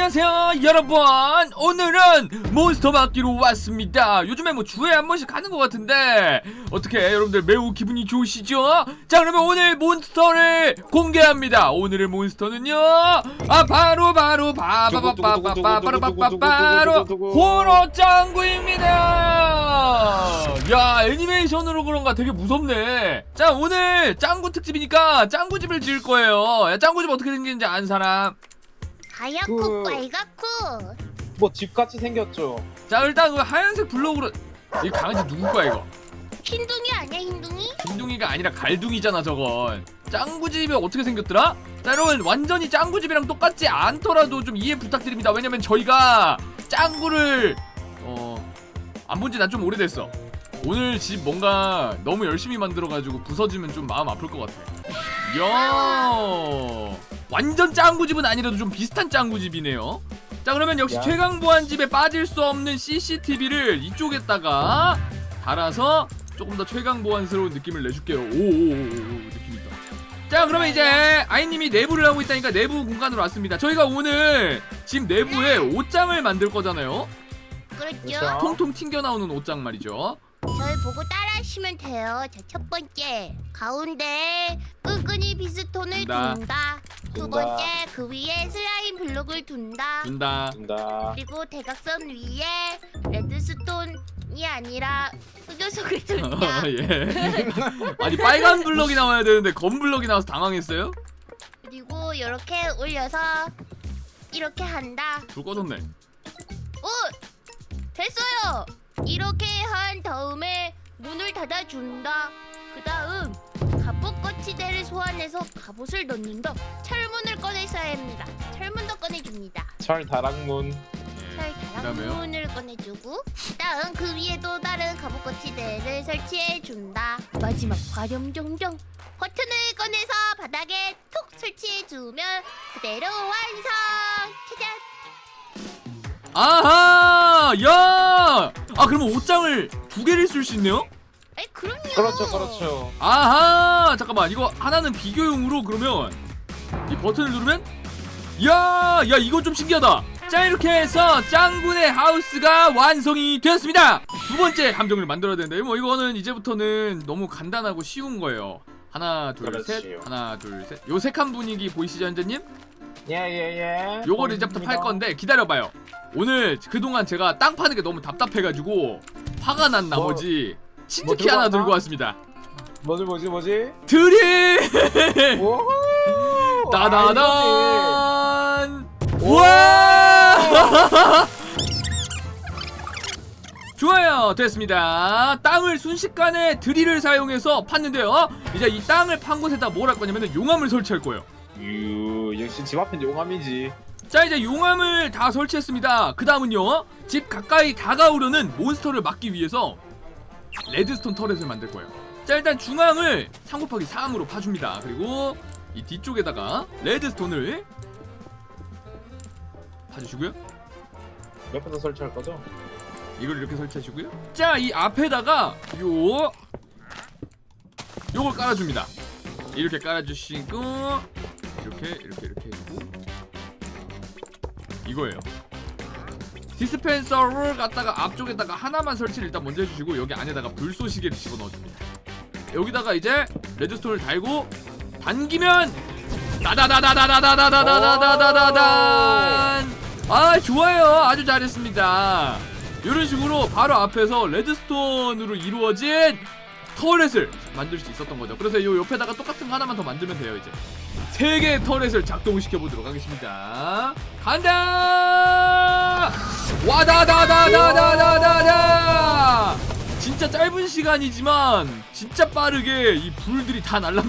안녕하세요 여러분. 오늘은 몬스터 맡기로 왔습니다. 요즘에 뭐 주에 한 번씩 가는 것 같은데. 어떻게 여러분들 매우 기분이 좋으시죠? 자 그러면 오늘 몬스터를 공개합니다. 오늘의 몬스터는요. 아 바로 바로 바바바바바바 바로 바로 바로 호러 짱구입니다. 야 애니메이션으로 그런가 되게 무섭네. 자 오늘 짱구 특집이니까 짱구집을 지을 거예요. 야 짱구집 어떻게 생기는지 아는 사람 하얗고 그- 빨갛고. 뭐 집같이 생겼죠. 자 일단 그 하얀색 블록으로 이 강아지 누구 거야 이거? 흰둥이 아니야 흰둥이? 흰둥이가 아니라 갈둥이잖아 저건. 짱구집이 어떻게 생겼더라? 자 여러분 완전히 짱구집이랑 똑같지 않더라도 좀 이해 부탁드립니다. 왜냐면 저희가 짱구를 어안 본지난 좀 오래됐어. 오늘 집 뭔가 너무 열심히 만들어가지고 부서지면 좀 마음 아플 것 같아. 야 완전 짱구집은 아니라도 좀 비슷한 짱구집이네요 자 그러면 역시 야. 최강 보안 집에 빠질 수 없는 CCTV를 이쪽에다가 달아서 조금 더 최강 보안스러운 느낌을 내줄게요 오오오오 느낌 있다 자 그러면 이제 아이님이 내부를 하고 있다니까 내부 공간으로 왔습니다 저희가 오늘 집 내부에 옷장을 만들 거잖아요 그렇죠. 그렇죠. 통통 튕겨 나오는 옷장 말이죠 저희 보고 따라하시면 돼요. 자, 첫 번째 가운데 끈끈이 비스톤을 둔다. 둔다. 두 둔다. 번째 그 위에 슬라임 블록을 둔다. 준다 된다. 그리고 대각선 위에 레드스톤이 아니라 흑요석을 둔다. 예 아니 빨간 블럭이 나와야 되는데 검 블럭이 나와서 당황했어요 그리고 이렇게 올려서 이렇게 한다. 불 꺼졌네 오! 됐어요! 이렇게 한 다음에 문을 닫아준다. 그 다음 갑옷 거치대를 소환해서 갑옷을 넣는다. 철문을 꺼내셔야 합니다. 철문도 꺼내줍니다. 철 다락문. 철 그다음에요? 다락문을 꺼내주고 다음 그 위에 또 다른 갑옷 거치대를 설치해준다. 마지막 화렴정정 버튼을 꺼내서 바닥에 톡 설치해주면 그대로 완성! 짜잔! 아하 야! 아 그러면 옷장을 두 개를 쓸 수 있네요? 에이 그럼요. 그렇죠, 그렇죠. 아하 잠깐만 이거 하나는 비교용으로 그러면 이 버튼을 누르면 야! 야 이거 좀 신기하다 자 이렇게 해서 짱군의 하우스가 완성이 되었습니다 두 번째 함정을 만들어야 되는데 뭐 이거는 이제부터는 너무 간단하고 쉬운 거예요 하나 둘셋 그렇지요. 하나 둘셋 요색한 분위기 보이시죠 현재님? 예 예 예. 요거를 이제부터 팔 건데 기다려봐요. 오늘 그동안 제가 땅 파는 게 너무 답답해가지고 화가 난 나머지 치트키 뭐 하나 들고 들고 왔나? 왔습니다. 뭐지 뭐지 뭐지? 오. 따다단! 우와! 좋아요 됐습니다 땅을 순식간에 드릴을 사용해서 팠는데요 이제 이 땅을 판 곳에다 뭘 할 거냐면 용암을 설치할 거예요 유 역시 집 앞엔 용암이지. 자 이제 용암을 다 설치했습니다 그 다음은요 집 가까이 다가오려는 몬스터를 막기 위해서 레드스톤 터렛을 만들 거예요. 자 일단 중앙을 3 곱하기 3으로 파줍니다. 그리고 이 뒤쪽에다가 레드스톤을 파주시고요. 옆에서 설치할 거죠? 이걸 이렇게 설치하시고요. 자 이 앞에다가 요 요걸 깔아줍니다. 이렇게 깔아주시고 이렇게 이렇게 이렇게 해주고. 이거예요 디스펜서를 갖다가 앞쪽에다가 하나만 설치를 일단 먼저 해주시고 여기 안에다가 불쏘시개를 집어넣어줍니다. 여기다가 이제 레드스톤을 달고 당기면 다다다다다다다다다다다다단! 아 좋아요. 아주 잘했습니다. 이런 식으로 바로 앞에서 레드스톤으로 이루어진 터렛을 만들 수 있었던 거죠. 그래서 요 옆에다가 똑같은 거 하나만 더 만들면 돼요 이제. 세 개의 터렛을 작동시켜 보도록 하겠습니다. 간다 와다다다다다다다다 진짜 짧은 시간이지만 진짜 빠르게 이 불들이 다 날라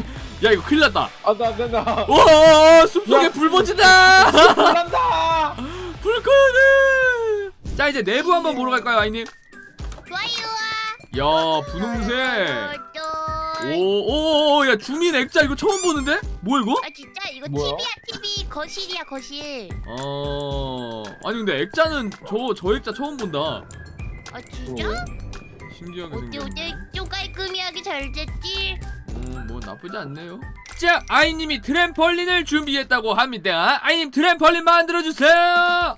야 이거 큰일 났다 안돼 안돼 나. 오 숲속에 야. 불 번진다 불난다. 불 끄는 자 이제 내부 한번 보러 갈까요 아이님 좋아요. 야 분홍색 오. 오오야 주민 액자 이거 처음 보는데 뭐야 이거 아 진짜 이거 뭐야? TV야 TV 거실이야 거실. 어 아니 근데 액자는 저저 액자 처음 본다 아 진짜? 신기하게 어때 생겼네 어때 좀 깔끔하게 잘 됐지? 음, 뭐 나쁘지 않네요. 자, 아이님이 트램펄린을 준비했다고 합니다. 아이님 트램펄린 만들어 주세요.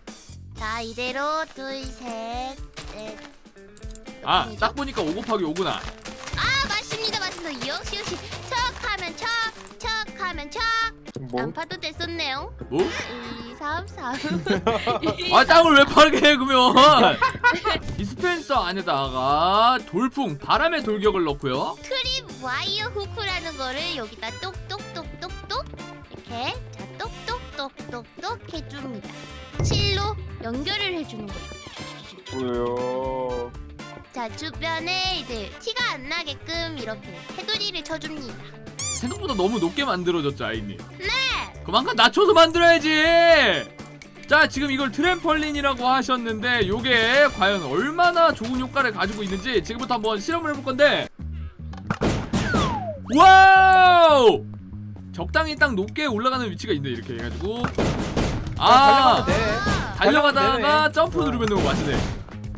이대로 둘셋넷 아딱 보니까 5 곱하기 5구나 아 맞습니다 맞습니다 역시 역시 척하면 척 척하면 척 뭐? 안 파도 됐었네요. 뭐? 2 3 4아 땅을 왜 파게 해 그러면? 디스펜서 안에다가 돌풍 바람의 돌격을 넣고요. 트립 와이어 후크라는 거를 여기다 똑똑똑똑똑 이렇게 자 똑똑똑똑똑 해줍니다. 실로 연결을 해주는 거예요. 뭐요? 자 주변에 이제 티가 안 나게끔 이렇게 테두리를 쳐줍니다 생각보다 너무 높게 만들어졌죠 아이님. 네! 그만큼 낮춰서 만들어야지! 자 지금 이걸 트램펄린이라고 하셨는데 요게 과연 얼마나 좋은 효과를 가지고 있는지 지금부터 한번 실험을 해볼 건데. 와우! 적당히 딱 높게 올라가는 위치가 있네 이렇게 해가지고. 아, 아. 달려가다가. 점프 어. 누르면 맞으네.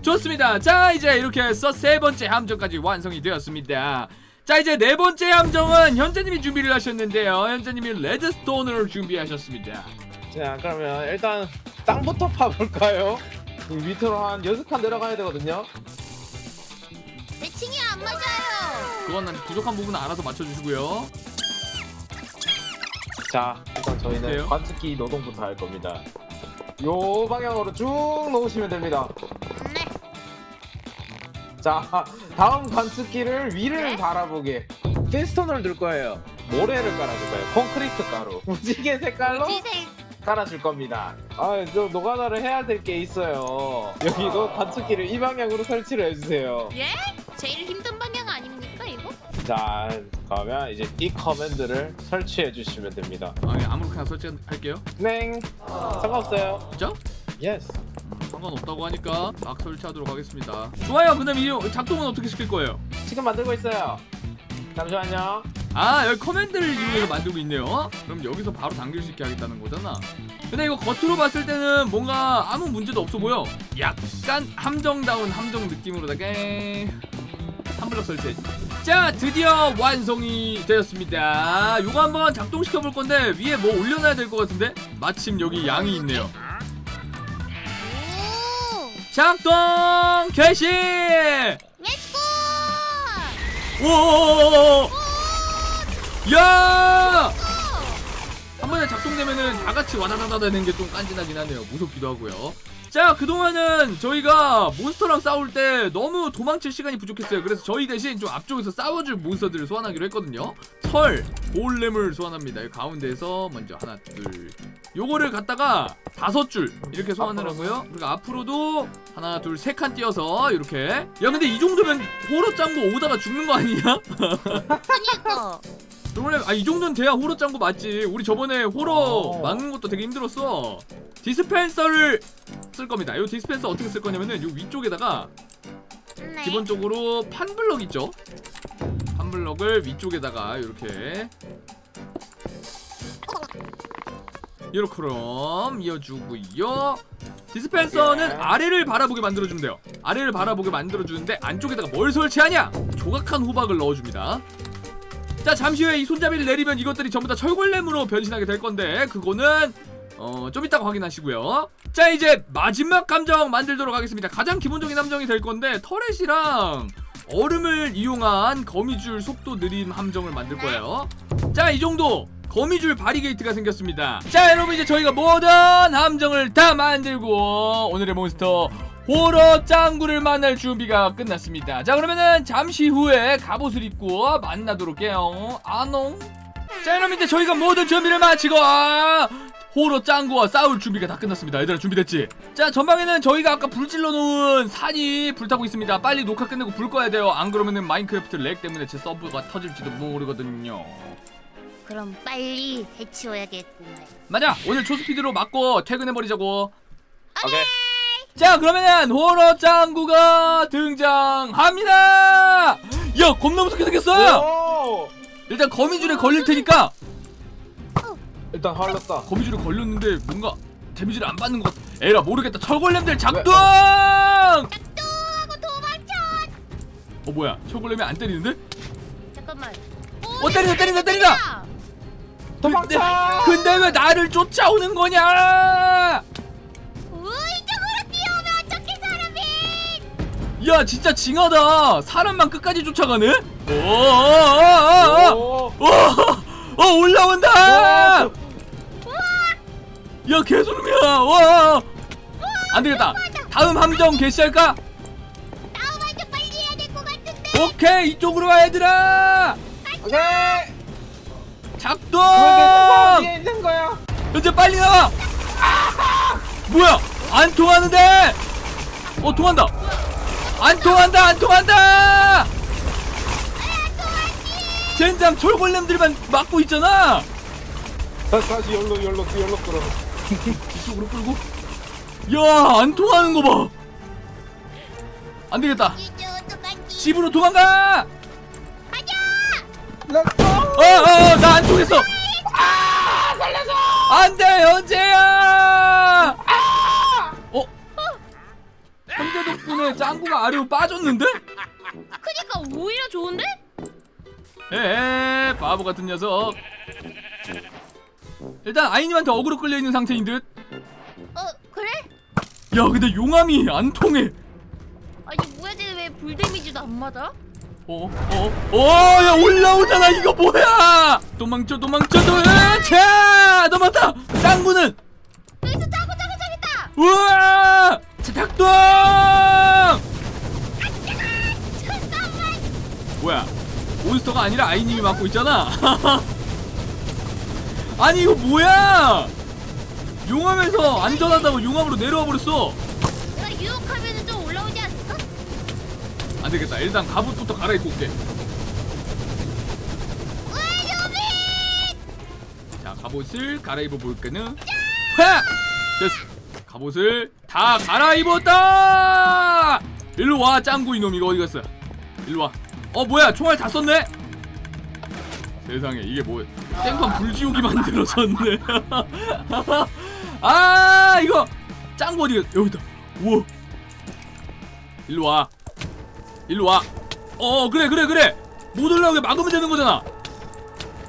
좋습니다. 자 이제 이렇게 해서 세 번째 함정까지 완성이 되었습니다 자 이제 네 번째 함정은 현재님이 준비를 하셨는데요 현재님이 레드스톤을 준비하셨습니다 자 그러면 일단 땅부터 파볼까요? 이 밑으로 한 여섯 칸 내려가야 되거든요. 매칭이 안 맞아요 그건 부족한 부분은 알아서 맞춰주시고요 자 일단 저희는 그래요? 관측기 노동부터 할 겁니다. 요 방향으로 쭉 놓으시면 됩니다. 네자 다음 관측기를 위를 네? 바라보게 피스톤을 둘 거예요. 모래를 깔아줄 거예요. 콘크리트 가루. 무지개 색깔로 지색 깔아줄 겁니다. 아, 저 노가다를 해야 될 게 있어요. 여기도 관측기를 이 방향으로 설치를 해주세요. 예? 제일 힘든 방향 아닙니까 이거? 자, 그러면 이제 이 커맨드를 설치해 주시면 됩니다. 아, 예, 아무렇게나 설치할게요 네, 상관없어요. 진짜? 예스. 상관없다고 하니까 막 설치하도록 하겠습니다. 좋아요. 그럼 이 작동은 어떻게 시킬 거예요? 지금 만들고 있어요. 잠시만요. 아 여기 커맨드를 이용해서 만들고 있네요. 그럼 여기서 바로 당길 수 있게 하겠다는 거잖아. 근데 이거 겉으로 봤을 때는 뭔가 아무 문제도 없어 보여. 약간 함정다운 함정 느낌으로다가 한 블럭 설치. 자 드디어 완성이 되었습니다. 요거 한번 작동시켜 볼 건데 위에 뭐 올려놔야 될 것 같은데? 마침 여기 양이 있네요 오 작동 개시 렛츠고! 오오오오오! 야! 작동되면은 다 같이 와다다다 되는 게 좀 깐진하긴 하네요. 무섭기도 하고요. 자, 그동안은 저희가 몬스터랑 싸울 때 너무 도망칠 시간이 부족했어요. 그래서 저희 대신 좀 앞쪽에서 싸워줄 몬스터들을 소환하기로 했거든요. 털, 골렘을 소환합니다. 이 가운데에서 먼저 하나, 둘. 요거를 갖다가 다섯 줄 이렇게 소환을 하고요. 그리고 앞으로도 하나, 둘, 세 칸 띄어서 이렇게. 야, 근데 이 정도면 호러 짱구 오다가 죽는 거 아니냐? 그니까 원래 아이 정도는 돼야 호러 짱구 맞지. 우리 저번에 호러 어. 막는 것도 되게 힘들었어. 디스펜서를 쓸 겁니다. 이 디스펜서 어떻게 쓸 거냐면은 요 위쪽에다가 네. 기본적으로 판블럭 있죠. 판블럭을 위쪽에다가 이렇게 이렇게 그럼 이어주고요. 디스펜서는 예. 아래를 바라보게 만들어주면 돼요. 아래를 바라보게 만들어주는데 안쪽에다가 뭘 설치하냐? 조각한 호박을 넣어줍니다. 자 잠시 후에 이 손잡이를 내리면 이것들이 전부 다 철골렘으로 변신하게 될 건데 그거는 어 좀 이따가 확인하시고요. 자 이제 마지막 함정 만들도록 하겠습니다. 가장 기본적인 함정이 될 건데 터렛이랑 얼음을 이용한 거미줄 속도 느림 함정을 만들 거예요. 자 이 정도 거미줄 바리게이트가 생겼습니다. 자 여러분 이제 저희가 모든 함정을 다 만들고 오늘의 몬스터 호러 짱구를 만날 준비가 끝났습니다. 자 그러면은 잠시 후에 갑옷을 입고 만나도록 해요. 아농. 자 여러분 이제 저희가 모든 준비를 마치고 아, 호러 짱구와 싸울 준비가 다 끝났습니다. 얘들아 준비됐지? 자 전방에는 저희가 아까 불 질러 놓은 산이 불타고 있습니다. 빨리 녹화 끝내고 불 꺼야 돼요. 안 그러면은 마인크래프트 렉 때문에 제 서브가 터질지도 모르거든요. 그럼 빨리 해치워야겠구만 맞아 오늘 초스피드로 맞고 퇴근해버리자고. 오케이. 자 그러면은 호러 짱구가 등장합니다. 야 겁나 무섭게 생겼어. 오! 일단 거미줄에 걸릴 테니까 일단 har렀다. 거미줄에 걸렸는데 뭔가 데미지를 안 받는 것 같아. 에라 모르겠다. 철골렘들 작동. 하고 도망쳐 어 뭐야? 철골렘이 안 때리는데? 잠깐만 어 때린다 때린다 때린다. 도망쳐! 근데 왜 나를 쫓아오는 거냐? 야 진짜 징하다. 사람만 끝까지 쫓아가네? 오오오오오. 오. 어 올라온다. 오. 야 개소름이야. 와 안되겠다. 다음 함정 개시할까? 나와도 빨리 해야 될 것 같은데. 오케이 이쪽으로 와 얘들아. 오케이. 작동! 왜 뒤에 있는 거야? 현재 빨리 나와. 뭐야? 안 통하는데? 어 통한다 안 통한다 안 통한다! 젠장 철골렘들만 막고 있잖아! 다시 다시 열로 열로 열로 끌어. 이쪽으로 끌고? 야안 통하는 거봐! 안되겠다? 집으로 도망가! 렛츠고. 어어 나 안 통했어. 아 살려줘! 안돼 현재야 덕분에 짱구가 아래로 빠졌는데 그니까 오히려 좋은데? 에 바보 같은 녀석 일단 아이님한테 어그로 끌려 있는 상태인 듯. 어 그래? 야 근데 용암이 안 통해. 아니 뭐야 쟤왜 불 데미지도 안 맞아? 어, 어, 어, 야 올라오잖아 이거 뭐야? 도망쳐, 도망쳐, 도망쳐! 넘었다. 짱구는 여기서 짜고 짜고 짜겠다. 우와! 작동! 뭐야? 몬스터가 아니라 아이님이 맡고 있잖아. 아니 이거 뭐야? 용암에서 안전하다고 용암으로 내려와 버렸어. 내가 유혹하면은 좀 올라오지 않을까? 안 되겠다. 일단 갑옷부터 갈아입고 올게. 자, 갑옷을 갈아입어 볼까는? 하! 됐어. 갑옷을 다 갈아입었다! 일로 와, 짱구 이놈 이거 어디 갔어? 일로 와. 어, 뭐야? 총알 다 썼네? 세상에, 이게 뭐야? 생판 불지옥이 만들어졌네. 아, 이거 짱구 어디 갔어? 여기 있다. 우와. 일로 와. 일로 와. 어, 그래, 그래, 그래. 못 올라오게 막으면 되는 거잖아.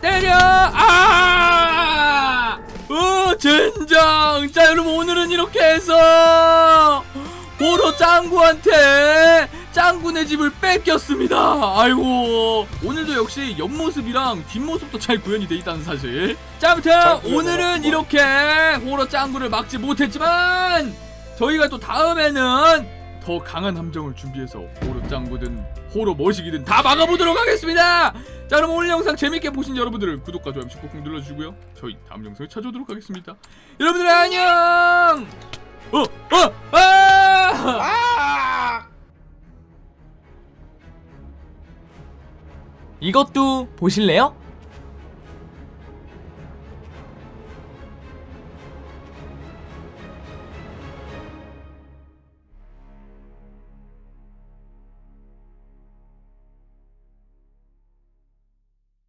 때려! 아! 어, 젠장! 자, 여러분, 오늘은 이렇게 해서, 보로 짱구한테 짱구네 집을 뺏겼습니다. 아이고. 오늘도 역시 옆모습이랑 뒷모습도 잘 구현이 돼 있다는 사실. 자, 아무튼, 오늘은. 이렇게 호러 짱구를 막지 못했지만, 저희가 또 다음에는 더 강한 함정을 준비해서 호러 짱구든 호러 머시기든 다 막아보도록 하겠습니다. 자 그럼 오늘 영상 재밌게 보신 여러분들은 구독과 좋아요 꾹꾹 눌러주시고요. 저희 다음 영상에 찾아오도록 하겠습니다. 여러분들 안녕. 어, 어, 아! 아! 이것도 보실래요?